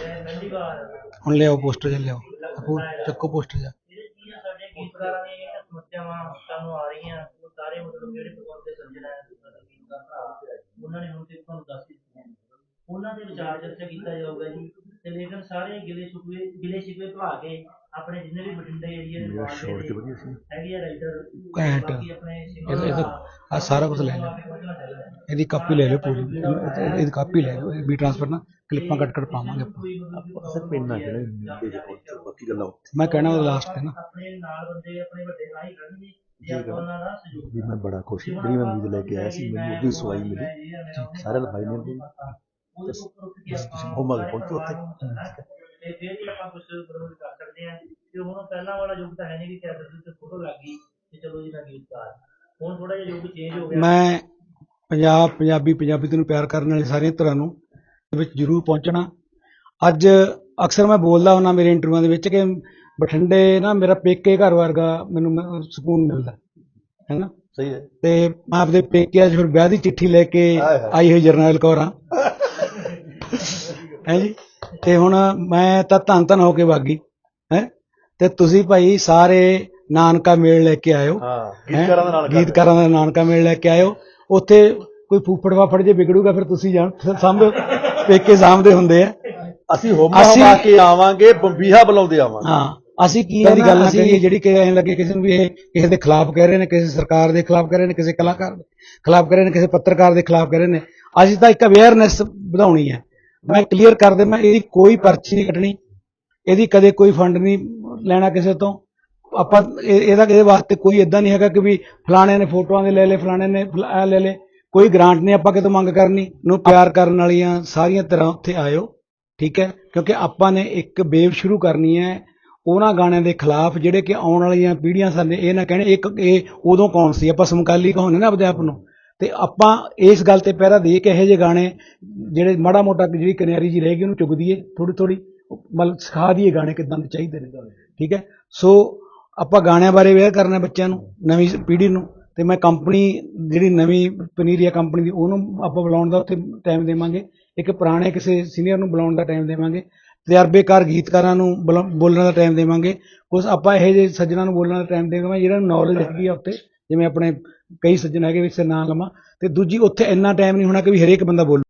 ਹੁਣ ਲਿਆਓ ਪੋਸਟਰ ਜਿਹਾ ਲਿਆਓ। ਆਪੋ ਚੱਕੋ ਪੋਸਟਰ ਜਿਹਾ। ਜਿਹੜੇ ਸਾਡੇ ਗੀਤਕਾਰਾਂ ਦੀਆਂ ਜਿਹੜੀਆਂ ਸਮੱਸਿਆਵਾਂ ਸਾਨੂੰ ਆ ਰਹੀਆਂ ਉਹ ਸਾਰੇ ਮਤਲਬ ਜਿਹੜੇ ਭਗਵਾਨ ਦੇ ਸੰਜਣਾ ਹੈ ਸਾਡੇ ਗੀਤਕਾਰ ਭਰਾ ਉਹਨਾਂ ਨੇ ਹੁਣ ਤੇ ਤੁਹਾਨੂੰ ਦੱਸ ਦਿੱਤੀਆਂ ਨੇ। ਉਹਨਾਂ ਦੇ ਵਿਚਾਰ ਚਰਚਾ ਕੀਤਾ ਜਾਊਗਾ ਜੀ ਤੇ ਲੇਕਿਨ ਸਾਰੇ ਗਿਲੇ ਸ਼ਿਕਵੇ ਗਿਲੇ ਸ਼ਿਕਵੇ ਭੁਲਾ ਕੇ ਆਪਣੇ ਜਿੰਨੇ ਵੀ ਬਠਿੰਡੇ ਏਰੀਆ ਦੇ ਬਾਹਰ ਦੇ ਹੈਗੇ ਆ ਰਾਈਟਰ ਘੈਂਟ। ਬਾਕੀ ਆਪਣੇ ਇਹ ਇਹ ਆ ਸਾਰਾ ਕੁਝ ਲੈ ਲਓ ਇਹਦੀ ਕਾਪੀ ਲੈ ਲਿਓ ਪੂਰੀ। ਇਹ- ਇਹਦੀ ਕਾਪੀ ਲੈ ਲਿਓ। ਵੀ ਟ੍ਰਾਂਸਫਰ ਨਾ ਕਲਿੱਪਾਂ ਕੱਟ ਕੱਟ ਪਾਵਾਂਗੇ ਆਪਾਂ। ਸਰ ਪਿੰਨਾ ਬਾਕੀ ਗੱਲਾਂ ਮੈਂ ਕਹਿਣਾ ਲਾਸਟ ਤੇ ਨਾ। ਆਪਣੇ ਨਾਲ ਬੰਦੇ ਆਪਣੇ ਵੱਡੇ ਰਾਹੀਂ ਕਰਨਗੇ ਜੇ ਆਪਾਂ ਉਹਨਾਂ ਦਾ ਸਹਿਯੋਗ ਵੀ ਮੈਂ ਬੜਾ ਖੁਸ਼ ਹਾਂ। ਜਿਹੜੀ ਮੈਂ ਉਮੀਦ ਲੈ ਕੇ ਆਇਆ ਸੀ ਮੈਨੂੰ ਉਹਦੀ ਸਵਾਈ ਮਿਲੀ। ਸਾਰਿਆਂ ਦਾ ਭਾਈ ਨੇ ਵੀ। ਉਹਦੇ ਤੋਂ ਉੱਪਰ ਉੱਠ ਕੇ ਆਪਾਂ ਉਹ ਮਗਰ ਪਹੁੰਚੋ ਉੱਥੇ। ਤੇ ਫਿਰ ਹੀ ਆਪਾਂ ਕੁਝ ਬਰੋਬਰ ਕਰ ਸਕਦੇ ਹਾਂ ਤੇ ਹੁਣ ਪਹਿਲਾਂ ਵਾਲਾ ਯੁੱਗ ਤਾਂ ਹੈ ਨਹੀਂ ਕਿ ਕੈਸਟ ਦੇ ਉੱਤੇ ਫੋਟੋ ਲੱਗ ਗਈ ਤੇ ਚਲੋ ਜੀ ਮੈਂ ਗੀਤਕਾਰ ਹੁਣ ਥੋੜਾ ਜਿਹਾ ਯੁੱਗ ਚੇਂਜ ਹੋ ਗਿਆ। ਮੈਂ ਪੰਜਾਬ ਪੰਜਾਬੀ ਪੰਜਾਬੀ ਨੂੰ ਪਿਆਰ ਕਰਨ ਵਾਲੇ ਸਾਰੀਆਂ ਧਿਰਾਂ ਨੂੰ ਦੇ ਵਿੱਚ ਜ਼ਰੂਰ ਪਹੁੰਚਣਾ। ਅੱਜ ਅਕਸਰ ਮੈਂ ਬੋਲਦਾ ਹੁੰਦਾ ਮੇਰੇ ਇੰਟਰਵਿਊਆਂ ਦੇ ਵਿੱਚ ਕਿ ਬਠਿੰਡੇ ਨਾ ਮੇਰਾ ਪੇਕੇ ਘਰ ਵਰਗਾ ਮੈਨੂੰ ਮ- ਸਕੂਨ ਮਿਲਦਾ ਹੈ ਨਾ? ਸਹੀ ਹੈ। ਤੇ ਮੈਂ ਆਪਦੇ ਪੇਕੇ ਅੱਜ ਫਿਰ ਵਿਆਹ ਦੀ ਚਿੱਠੀ ਲੈ ਕੇ ਆਈ ਹੋਈ ਜਰਨੈਲ ਕੌਰ ਹਾਂ। ਹੈ ਜੀ? ਤੇ ਹੁਣ ਮੈਂ ਤਾਂ ਧੰਨ ਧੰਨ ਹੋ ਕੇ ਵਾਗੀ ਤੇ ਤੁਸੀਂ ਭਾਈ ਸਾਰੇ ਨਾਨਕਾ ਮੇਲ ਲੈ ਕੇ ਆਇਓ। ਹਾਂ? ਗੀਤਕਾਰਾਂ ਦਾ ਗੀਤਕਾਰਾਂ ਦਾ ਨਾਨਕਾ ਮੇਲ ਲੈ ਕੇ ਆਇਓ। ਉੱਥੇ ਕੋਈ ਫੂਫੜ ਵਾਫੜ ਜੇ ਵਿਗੜੂਗਾ ਫਿਰ ਤੁਸੀਂ ਜਾਣ। ਸਾਂਭੇ ਪੇਕੇ ਸਾਂਭਦੇ ਹੁੰਦੇ ਆ। ਅਸੀਂ ਹੋਮਾ ਪਾ ਕੇ ਆਵਾਂਗੇ ਬੰਬੀਹਾ ਬੁਲਾਉਂਦੇ ਆਵਾਂਗੇ। ਹਾਂ ਅਸੀਂ ਕੀ ਇਹਦੀ ਗੱਲ ਕਰੀਏ ਜਿਹੜੀ ਕਿ ਐਂ ਲੱਗੇ ਕਿਸੇ ਨੂੰ ਵੀ ਇਹ ਕਿਸੇ ਦੇ ਖਿਲਾਫ ਕਹਿ ਰਹੇ ਨੇ ਕਿਸੇ ਸਰਕਾਰ ਦੇ ਖਿਲਾਫ ਕਹਿ ਰਹੇ ਨੇ ਕਿਸੇ ਕਲਾਕਾਰ ਦੇ ਖਿਲਾਫ ਕਹਿ ਰਹੇ ਨੇ ਕਿਸੇ ਪੱਤਰਕਾਰ ਦੇ ਖਿਲਾਫ ਕਹਿ ਰਹੇ ਨੇ। ਅਸੀਂ ਤਾਂ ਇੱਕ ਅਵੇਅਰਨੈਸ ਵਧਾਉਣੀ ਹੈ। ਮੈਂ ਕਲੀਅਰ ਕਰ ਦੇ ਮੈਂ ਇਹਦੀ ਕੋਈ ਪਰਚੀ ਨਹੀਂ ਕੱਟਣੀ ਇਹਦੀ ਕਦੇ ਕੋਈ ਫੰਡ ਨਹੀਂ ਲੈਣਾ ਕਿਸੇ ਤੋਂ। ਆਪਾਂ ਇਹ- ਇਹਦਾ ਇਹਦੇ ਵਾਸਤੇ ਕੋਈ ਇਦਾਂ ਨਹੀਂ ਹੈਗਾ ਕਿ ਵੀ ਫਲਾਣੇ ਨੇ ਫੋਟੋਆਂ ਦੇ ਲੈ ਲੈ ਫਲਾਣੇ ਨੇ ਫਲਾ- ਲੈ ਲੈ ਕੋਈ ਗ੍ਰਾਂਟ ਨਹੀਂ ਆਪਾਂ ਕਿਤੋਂ ਮੰਗ ਕਰਨੀ। ਨੂੰ ਪਿਆਰ ਕਰਨ ਵਾਲੀਆਂ ਸਾਰੀਆਂ ਤਰ੍ਹਾਂ ਉੱਥੇ ਆਇਓ, ਠੀਕ ਹੈ? ਕਿਉਂਕਿ ਆਪਾਂ ਨੇ ਇੱਕ ਵੇਵ ਸ਼ੁਰੂ ਕਰਨੀ ਹੈ ਉਹਨਾਂ ਗਾਣਿਆਂ ਦੇ ਖਿਲਾਫ, ਜਿਹੜੇ ਕਿ ਆਉਣ ਵਾਲੀਆਂ ਪੀੜ੍ਹੀਆਂ ਸਾਡੇ ਇਹ ਨਾ ਕਹਿਣ, ਇੱਕ, ਇਹ ਉਦੋਂ ਕੌਣ ਸੀ? ਆਪਾਂ ਸਮਕਾਲੀ ਕਹਾਉਂਦੇ ਨਾ ਆਪਣੇ ਆਪ ਨੂੰ। ਤੇ ਆਪਾਂ ਇਸ ਗੱਲ ਤੇ ਪਹਿਰਾ ਦੇ ਕੇ ਇਹੋ ਜਿਹੇ ਗਾਣੇ, ਜਿਹੜੇ ਮਾੜਾ ਮੋਟਾ ਜਿਹੜੀ ਕਨਿਆਰੀ ਜੀ ਰਹੇਗੀ ਉਹਨੂੰ ਚੁੱਕ ਦਈਏ ਥੋੜੀ ਥੋੜੀ ਮਤਲਬ ਸਿਖਾ ਦਈਏ ਗਾਣੇ ਕਿਦਾਂ ਦੇ ਚਾਹੀਦੇ ਨੇ। ਠੀਕ ਹੈ? ਸੋ ਆਪਾਂ ਗਾਣਿਆਂ ਬਾਰੇ ਅਵੇਅਰ ਕਰਨਾ ਬੱਚਿਆਂ ਨੂੰ, ਨਵੀਂ ਪੀੜ੍ਹੀ ਨੂੰ ਤੇ ਮੈਂ ਕੰਪਨੀ ਜਿਹੜੀ ਨਵੀਂ ਪਨੀਰੀਆ ਕੰਪਨੀ ਦੀ ਉਹਨੂੰ ਆਪਾਂ ਬੁਲਾਉਣ ਦਾ ਉੱਥੇ ਟਾਈਮ ਦੇਵਾਂਗੇ। ਇੱਕ ਪੁਰਾਣੇ ਕਿਸੇ ਸੀਨੀਅਰ ਨੂੰ ਬੁਲਾਉਣ ਦਾ ਟਾਈਮ ਦੇਵਾਂਗੇ। ਤਜਰਬੇਕਾਰ ਗੀਤਕਾਰਾਂ ਨੂੰ ਬੁਲਾ- ਬੋਲਣ ਦਾ ਟਾਈਮ ਦੇਵਾਂਗੇ। ਕੁਝ ਆਪਾਂ ਇਹੋ ਜਿਹੇ ਸੱਜਣਾਂ ਨੂੰ ਬੋਲਣ ਦਾ ਟਾਈਮ ਦੇਵਾਂਗੇ ਜਿਹੜਾ ਨੌਲੇਜ ਹੈਗੀ ਆ ਉੱਤੇ ਜਿਵੇਂ ਆਪਣੇ ਕਈ ਸੱਜਣ ਹੈਗੇ ਵੀ ਨਾਂ ਲਵਾਂ, ਤੇ ਦੂਜੀ ਉੱਥੇ ਇੰਨਾ ਟਾਈਮ ਨਹੀਂ ਹੋਣਾ ਕਿ ਵੀ ਹਰੇਕ ਬੰਦਾ ਬੋਲ।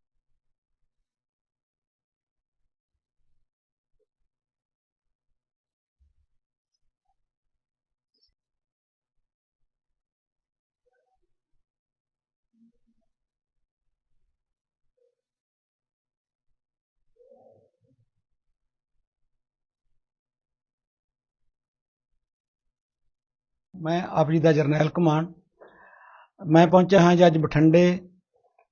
ਮੈਂ ਆਪ ਜੀ ਦਾ ਜਰਨੈਲ ਕਮਾਨ। ਮੈਂ ਪਹੁੰਚਿਆ ਹਾਂ ਜੀ ਅੱਜ ਬਠਿੰਡੇ।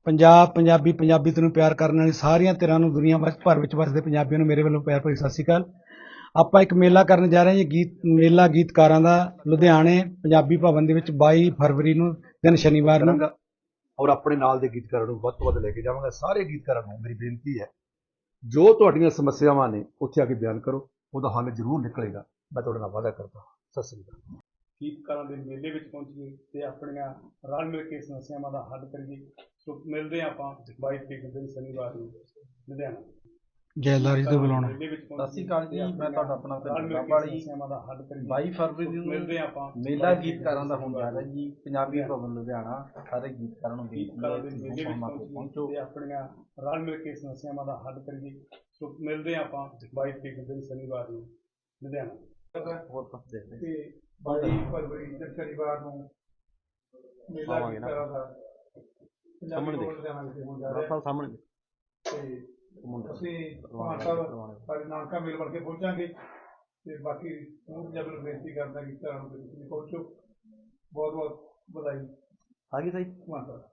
ਪੰਜਾਬ, ਪੰਜਾਬੀ ਪੰਜਾਬੀ ਨੂੰ ਪਿਆਰ ਕਰਨ ਵਾਲੀ ਸਾਰੀਆਂ ਧਿਰਾਂ ਨੂੰ ਦੁਨੀਆ ਵਸ- ਭਰ ਵਿੱਚ ਵਸਦੇ ਪੰਜਾਬੀਆਂ ਨੂੰ ਮੇਰੇ ਵੱਲੋਂ ਪਿਆਰ ਭਰੀ ਸਤਿ ਸ਼੍ਰੀ ਅਕਾਲ। ਆਪਾਂ ਇੱਕ ਮੇਲਾ ਕਰਨ ਜਾ ਰਹੇ ਹਾਂ ਜੀ, ਗੀਤ, ਮੇਲਾ ਗੀਤਕਾਰਾਂ ਦਾ, ਲੁਧਿਆਣੇ ਪੰਜਾਬੀ ਭਵਨ ਦੇ ਵਿੱਚ 22 ਫਰਵਰੀ ਨੂੰ, ਦਿਨ ਸ਼ਨੀਵਾਰ ਨੂੰ। ਔਰ ਆਪਣੇ ਨਾਲ ਦੇ ਗੀਤਕਾਰਾਂ ਨੂੰ ਵੱਧ ਤੋਂ ਵੱਧ ਲੈ ਕੇ ਜਾਵਾਂਗਾ। ਸਾਰੇ ਗੀਤਕਾਰਾਂ ਨੂੰ ਮੇਰੀ ਬੇਨਤੀ ਹੈ, ਜੋ ਤੁਹਾਡੀਆਂ ਸਮੱਸਿਆਵਾਂ ਨੇ, ਉੱਥੇ ਆ ਕੇ ਬਿਆਨ ਕਰੋ। ਉਹਦਾ ਹੱਲ ਜ਼ਰੂਰ ਨਿਕਲੇਗਾ। ਮੈਂ ਤੁਹਾਡੇ ਨਾਲ ਵਾਅਦਾ ਕਰਦਾ ਸਤਿ ਸ੍ਰੀ ਅਕਾਲ। ਗੀਤਕਾਰਾਂ ਦੇ ਮੇਲੇ ਵਿੱਚ ਪਹੁੰਚੀਏ ਤੇ ਆਪਣੀਆਂ ਰਲ ਮਿਲ ਕੇ ਸਮੱਸਿਆਵਾਂ ਦਾ ਹੱਲ ਕਰੀਏ। ਸੋ ਮਿਲਦੇ ਆਪਾਂ 22 ਤਰੀਕ ਦਿਨ ਸ਼ਨੀਵਾਰ ਨੂੰ ਲੁਧਿਆਣਾ। ਜੈ ਲਾਰੀ ਤੋਂ ਬੁਲਾਉਣਾ। ਮੇਲੇ ਵਿੱਚ ਸਤਿ ਸ਼੍ਰੀ ਅਕਾਲ ਜੀ ਮੈਂ ਤੁਹਾਡਾ ਆਪਣਾ ਰਲ ਮਿਲ ਭਿੰਦਰ ਕੇ ਵਾਲੀ ਸਮੱਸਿਆਵਾਂ ਦਾ ਹੱਲ ਕਰੀਏ। 22 ਫਰਵਰੀ ਨੂੰ ਮਿਲਦੇ ਆਪਾਂ ਮੇਲਾ ਗੀਤਕਾਰਾਂ ਦਾ ਹੋਣ ਜਾ ਰਿਹਾ ਜੀ ਪੰਜਾਬੀ ਭਵਨ ਲੁਧਿਆਣਾ ਸਾਰੇ ਗੀਤਕਾਰਾਂ ਨੂੰ ਗੀਤਕਾਰਾਂ ਦੇ ਬੇਨਤੀ ਮੇਲੇ ਹੈ ਵਿੱਚ ਪਹੁੰਚੋ ਤੇ ਆਪਣੀਆਂ ਰਲ ਮਿਲ ਕੇ ਸਮੱਸਿਆਵਾਂ ਦਾ ਹੱਲ ਕਰੀਏ। ਸੋ ਮਿਲਦੇ ਹਾਂ ਆਪਾਂ 22 ਤਰੀਕ ਦਿਨ ਸ਼ਨੀਵਾਰ ਨੂੰ ਲੁਧਿਆਣਾ। ਹੋਰ ਕੁਝ ਦੇਖਦੇ ਤੇ 22 ਫਰਵਰੀ ਦੇ ਸ਼ਨੀਵਾਰ ਨੂੰ ਮੇਲਾ ਆਵਾਂਗੇ ਨਾ। ਦਾ। ਸਾਹਮਣੇ ਦੇਖ। ਡਾਕਟਰ ਸਾਹਿਬ ਸਾਹਮਣੇ ਤੇ ਅਸੀਂ ਭਾਨ ਨਾਨਕਾ ਮੇਲ ਵਰਗੇ ਪਹੁੰਚਾਂਗੇ। ਤੇ ਬਾਕੀ ਸਮੂਹ ਪੰਜਾਬੀ ਨੂੰ ਬੇਨਤੀ ਕਰਦਾ ਕਿ ਚਾਰਾਂ ਨੂੰ ਤੁਸੀਂ ਪਹੁੰਚੋ। ਬਹੁਤ ਬਹੁਤ ਵਧਾਈ। ਆ ਗਈ ਸਹੀ। ਭਾਨ ਸਾਹਿਬ।